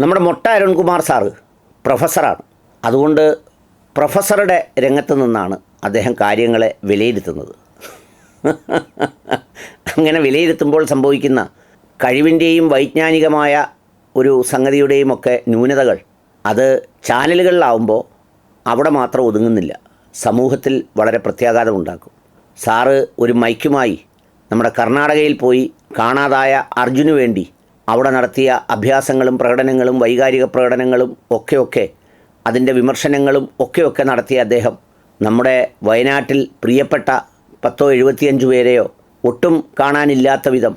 നമ്മുടെ മൊട്ട അരുൺകുമാർ സാറ് പ്രൊഫസറാണ്. അതുകൊണ്ട് പ്രൊഫസറുടെ രംഗത്ത് നിന്നാണ് അദ്ദേഹം കാര്യങ്ങളെ വിലയിരുത്തുന്നത്. അങ്ങനെ വിലയിരുത്തുമ്പോൾ സംഭവിക്കുന്ന കഴിവിന്റെയും വൈജ്ഞാനികമായ ഒരു സംഗതിയുടെയും ഒക്കെ ന്യൂനതകൾ അത് ചാനലുകളിലാവുമ്പോൾ അവിടെ മാത്രം ഒതുങ്ങുന്നില്ല. സമൂഹത്തിൽ വളരെ പ്രത്യാഘാതം ഉണ്ടാക്കും. സാറ് ഒരു മൈക്കുമായി നമ്മുടെ കർണാടകയിൽ പോയി കാണാതായ അർജുന് വേണ്ടി അവിടെ നടത്തിയ അഭ്യാസങ്ങളും പ്രകടനങ്ങളും വൈകാരിക പ്രകടനങ്ങളും ഒക്കെയൊക്കെ അതിന്റെ വിമർശനങ്ങളും ഒക്കെയൊക്കെ നടത്തിയ അദ്ദേഹം നമ്മുടെ വയനാട്ടിൽ പ്രിയപ്പെട്ട പത്തോ എഴുപത്തിയഞ്ച് പേരെയോ ഒട്ടും കാണാനില്ലാത്ത വിധം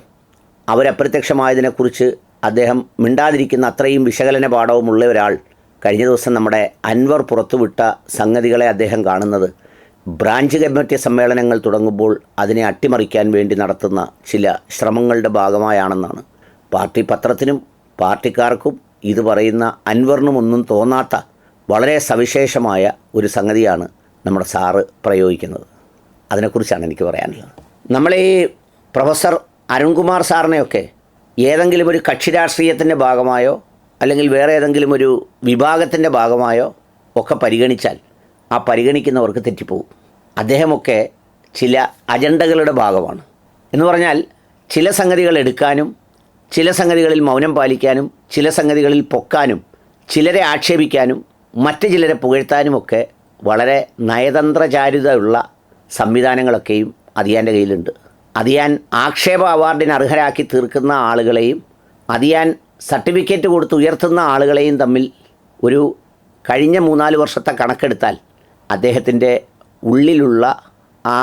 അവരപ്രത്യക്ഷമായതിനെക്കുറിച്ച് അദ്ദേഹം മിണ്ടാതിരിക്കുന്ന അത്രയും വിശകലന പാഠവുമുള്ള ഒരാൾ കഴിഞ്ഞ ദിവസം നമ്മുടെ അൻവർ പുറത്തുവിട്ട സംഗതികളെ അദ്ദേഹം കാണുന്നത്. ബ്രാഞ്ച് കമ്മിറ്റി സമ്മേളനങ്ങൾ തുടങ്ങുമ്പോൾ അതിനെ അട്ടിമറിക്കാൻ വേണ്ടി നടത്തുന്ന ചില ശ്രമങ്ങളുടെ ഭാഗമായാണെന്നാണ്. പാർട്ടി പത്രത്തിനും പാർട്ടിക്കാർക്കും ഇത് പറയുന്ന അൻവറിനുമൊന്നും തോന്നാത്ത വളരെ സവിശേഷമായ ഒരു സംഗതിയാണ് നമ്മുടെ സാറ് പ്രയോഗിക്കുന്നത്. അതിനെക്കുറിച്ചാണ് എനിക്ക് പറയാനുള്ളത്. നമ്മളെ പ്രൊഫസർ അരുൺകുമാർ സാറിനെയൊക്കെ ഏതെങ്കിലും ഒരു കക്ഷി രാഷ്ട്രീയത്തിന്റെ ഭാഗമായോ അല്ലെങ്കിൽ വേറെ ഏതെങ്കിലും ഒരു വിഭാഗത്തിന്റെ ഭാഗമായോ ഒക്കെ പരിഗണിച്ചാൽ ആ പരിഗണിക്കുന്നവർക്ക് തെറ്റിപ്പോകും അദ്ദേഹമൊക്കെ ചില അജണ്ടകളുടെ ഭാഗമാണ്. എന്ന് പറഞ്ഞാൽ ചില സംഗതികൾ എടുക്കാനും ചില സംഗതികളിൽ മൗനം പാലിക്കാനും ചില സംഗതികളിൽ പൊക്കാനും ചിലരെ ആക്ഷേപിക്കാനും മറ്റ് ചിലരെ പുകഴ്ത്താനുമൊക്കെ വളരെ നയതന്ത്രചാരുതയുള്ള സംവിധാനങ്ങളൊക്കെയും അതിയാന്റെ കയ്യിലുണ്ട്. അതിയാൻ ആക്ഷേപ അവാർഡിന് അർഹരാക്കി തീർക്കുന്ന ആളുകളെയും അതിയാൻ സർട്ടിഫിക്കറ്റ് കൊടുത്ത് ഉയർത്തുന്ന ആളുകളെയും തമ്മിൽ ഒരു കഴിഞ്ഞ മൂന്നാൽ വർഷത്തെ കണക്കെടുത്താൽ അദ്ദേഹത്തിന്റെ ഉള്ളിലുള്ള ആ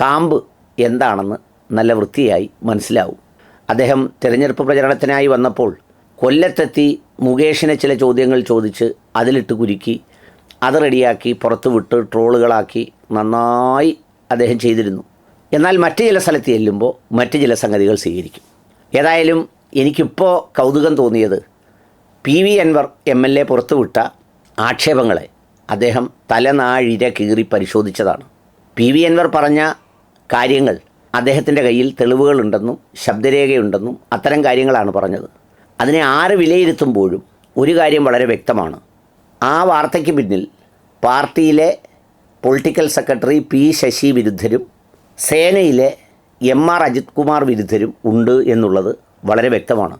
കാമ്പ് എന്താണെന്ന് നല്ല വൃത്തിയായി മനസ്സിലാവും. അദ്ദേഹം തിരഞ്ഞെടുപ്പ് പ്രചരണത്തിനായി വന്നപ്പോൾ കൊല്ലത്തെത്തി മുകേഷിനെ ചില ചോദ്യങ്ങൾ ചോദിച്ച് അതിലിട്ട് കുരുക്കി. അത് റെഡിയാക്കി പുറത്ത് വിട്ട് ട്രോളുകളാക്കി നന്നായി അദ്ദേഹം ചെയ്തിരുന്നു. എന്നാൽ മറ്റ് ചില സ്ഥലത്ത് ചെല്ലുമ്പോൾ മറ്റ് ചില സംഗതികൾ സ്വീകരിക്കും. ഏതായാലും എനിക്കിപ്പോൾ കൗതുകം തോന്നിയത് P V Anvar M L A പുറത്തുവിട്ട ആക്ഷേപങ്ങളെ അദ്ദേഹം തലനാഴിര കീറി പരിശോധിച്ചതാണ്. പി വി അൻവർ പറഞ്ഞ കാര്യങ്ങൾ അദ്ദേഹത്തിന്റെ കയ്യിൽ തെളിവുകളുണ്ടെന്നും ശബ്ദരേഖയുണ്ടെന്നും അത്തരം കാര്യങ്ങളാണ് പറഞ്ഞത്. അതിനെ ആര് വിലയിരുത്തുമ്പോഴും ഒരു കാര്യം വളരെ വ്യക്തമാണ്. ആ വാർത്തയ്ക്ക് പിന്നിൽ പാർട്ടിയിലെ പൊളിറ്റിക്കൽ സെക്രട്ടറി പി ശശി വിരുദ്ധരും സേനയിലെ എം ആർ അജിത് കുമാർ വിരുദ്ധരും ഉണ്ട് എന്നുള്ളത് വളരെ വ്യക്തമാണ്.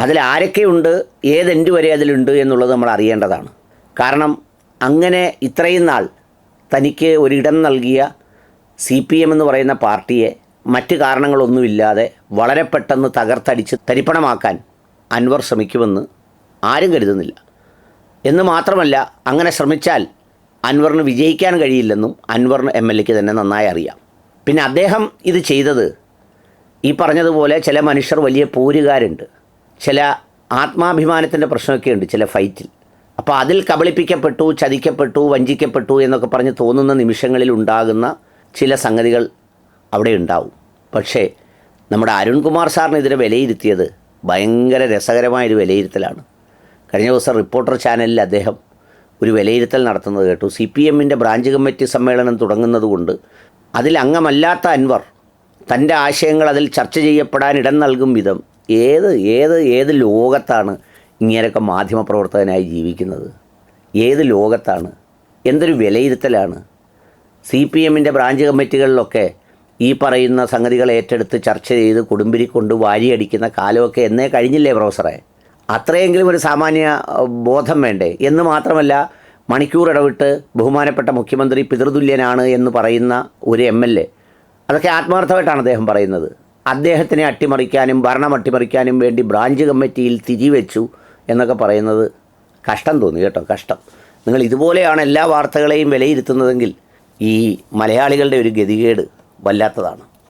അതിൽ ആരൊക്കെയുണ്ട് ഏത് എൻഡ് വരെ അതിലുണ്ട് എന്നുള്ളത് നമ്മൾ അറിയേണ്ടതാണ്. കാരണം അങ്ങനെ ഇത്രയും നാൾ തനിക്ക് ഒരിടം നൽകിയ സി പി എം എന്ന് പറയുന്ന പാർട്ടിയെ മറ്റ് കാരണങ്ങളൊന്നുമില്ലാതെ വളരെ പെട്ടെന്ന് തകർത്തടിച്ച് തരിപ്പണമാക്കാൻ അൻവർ ശ്രമിക്കുമെന്ന് ആരും കരുതുന്നില്ല. എന്ന് മാത്രമല്ല അങ്ങനെ ശ്രമിച്ചാൽ അൻവറിന് വിജയിക്കാൻ കഴിയില്ലെന്നും അൻവറിന് എം എൽ എക്ക് തന്നെ നന്നായി അറിയാം. പിന്നെ അദ്ദേഹം ഇത് ചെയ്തത് ഈ പറഞ്ഞതുപോലെ ചില മനുഷ്യർ വലിയ പോരുകാരുണ്ട്. ചില ആത്മാഭിമാനത്തിന്റെ പ്രശ്നമൊക്കെ ഉണ്ട് ചില ഫൈറ്റിൽ അപ്പോൾ അതിൽ കബളിപ്പിക്കപ്പെട്ടു ചതിക്കപ്പെട്ടു വഞ്ചിക്കപ്പെട്ടു എന്നൊക്കെ പറഞ്ഞ് തോന്നുന്ന നിമിഷങ്ങളിൽ ഉണ്ടാകുന്ന ചില സംഗതികൾ അവിടെ ഉണ്ടാവും. പക്ഷേ നമ്മുടെ അരുൺകുമാർ സാറിനെതിരെ വിലയിരുത്തിയത് ഭയങ്കര രസകരമായൊരു വിലയിരുത്തലാണ്. കഴിഞ്ഞ ദിവസം റിപ്പോർട്ടർ ചാനലിൽ അദ്ദേഹം ഒരു വിലയിരുത്തൽ നടത്തുന്നത് കേട്ടു. സി പി എമ്മിന്റെ ബ്രാഞ്ച് കമ്മിറ്റി സമ്മേളനം തുടങ്ങുന്നതുകൊണ്ട് അതിൽ അംഗമല്ലാത്ത അൻവർ തന്റെ ആശയങ്ങൾ അതിൽ ചർച്ച ചെയ്യപ്പെടാൻ ഇടം നൽകും വിധം ഏത് ഏത് ഏത് ലോകത്താണ് ഇങ്ങനെയൊക്കെ മാധ്യമപ്രവർത്തകനായി ജീവിക്കുന്നത്? ഏത് ലോകത്താണ്? എന്തൊരു വിലയിരുത്തലാണ്? സി പി എമ്മിന്റെ ബ്രാഞ്ച് കമ്മിറ്റികളിലൊക്കെ ഈ പറയുന്ന സംഗതികൾ ഏറ്റെടുത്ത് ചർച്ച ചെയ്ത് കൊടുമ്പിരി കൊണ്ട് വാരിയടിക്കുന്ന കാലമൊക്കെ എന്നേ കഴിഞ്ഞില്ലേ പ്രൊഫസറെ? അത്രയെങ്കിലും ഒരു സാമാന്യ ബോധം വേണ്ടേ? എന്ന് മാത്രമല്ല മണിക്കൂർ ഇടവിട്ട് ബഹുമാനപ്പെട്ട മുഖ്യമന്ത്രി പിതൃതുല്യനാണ് എന്ന് പറയുന്ന ഒരു എം എൽ എ. അതൊക്കെ ആത്മാർത്ഥമായിട്ടാണ് അദ്ദേഹം പറയുന്നത്. അദ്ദേഹത്തിനെ അട്ടിമറിക്കാനും ഭരണം അട്ടിമറിക്കാനും വേണ്ടി ബ്രാഞ്ച് കമ്മിറ്റിയിൽ തിരിവെച്ചു എന്നൊക്കെ പറയുന്നത് കഷ്ടം തോന്നി കേട്ടോ കഷ്ടം. നിങ്ങൾ ഇതുപോലെയാണ് എല്ലാ വാർത്തകളെയും വിലയിരുത്തുന്നതെങ്കിൽ ഈ മലയാളികളുടെ ഒരു ഗതികേട് വല്ലാത്തതാണ്.